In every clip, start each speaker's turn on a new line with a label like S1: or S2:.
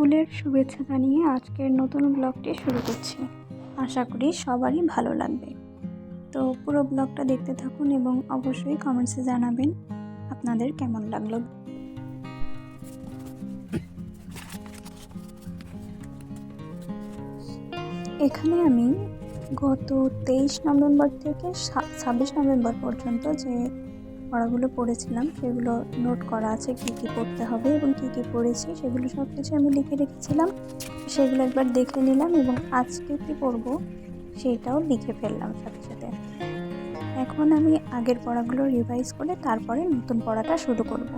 S1: ফুলের শুভেচ্ছা জানিয়ে আজকের নতুন ব্লগটি শুরু করছি। আশা করি সবারই ভালো লাগবে। তো পুরো ব্লগটা দেখতে থাকুন এবং অবশ্যই কমেন্টসে জানাবেন আপনাদের কেমন লাগল। এখানে আমি গত তেইশ নভেম্বর থেকে ছাব্বিশ নভেম্বর পর্যন্ত যে পড়াগুলো পড়েছিলাম, সেগুলো নোট করা আছে কী কী পড়তে হবে এবং কী কী পড়েছি, সেগুলো সব কিছু আমি লিখে রেখেছিলাম। সেগুলো একবার দেখে নিলাম এবং আজকে কী পড়ব সেইটাও লিখে ফেললাম সাথে সাথে। এখন আমি আগের পড়াগুলো রিভাইজ করে তারপরে নতুন পড়াটা শুরু করব।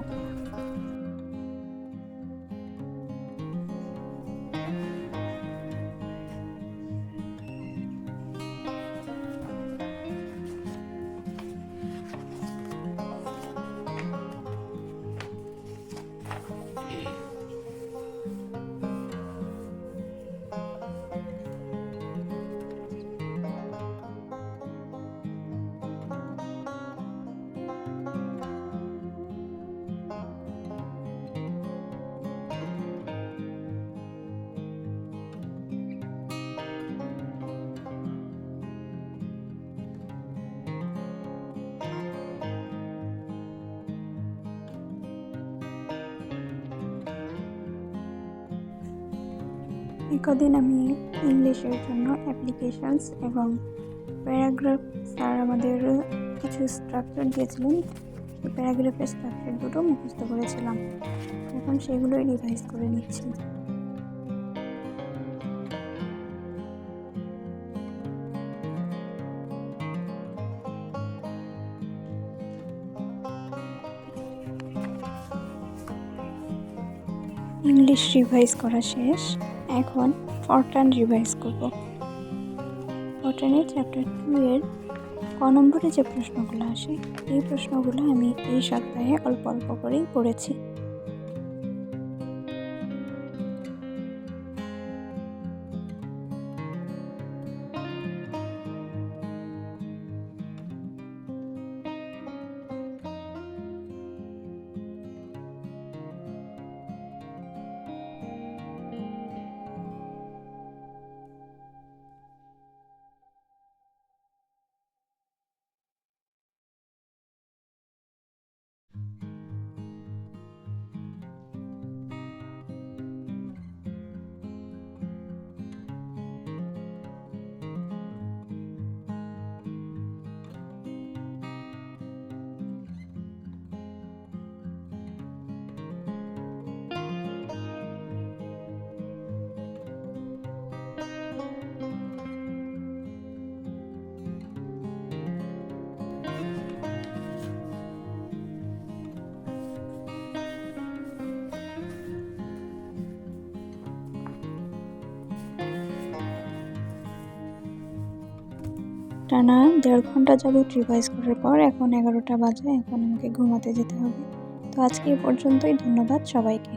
S1: কদিন আমি ইংলিশের জন্য অ্যাপ্লিকেশনস এবং প্যারাগ্রাফ স্যার আমাদের কিছু স্ট্রাকচার দিয়েছিলেন। প্যারাগ্রাফের স্ট্রাকচার দুটো মুখস্থ করেছিলাম। এখন সেগুলোই রিভাইজ করে নিচ্ছি। ইংলিশ রিভাইজ করা শেষ। এখন ফরটান রিভাইজ করব। ফরটানের চ্যাপ্টার টু এর ক নম্বরে যে প্রশ্নগুলো আসে, এই প্রশ্নগুলো আমি এই সপ্তাহে অল্প অল্প করেই পড়েছি। টানা দেড় ঘণ্টা যাবত রিভাইজ করার পর এখন এগারোটা বাজে, এখন আমাকে ঘুমাতে যেতে হবে। তো আজকে এ পর্যন্তই, ধন্যবাদ সবাইকে।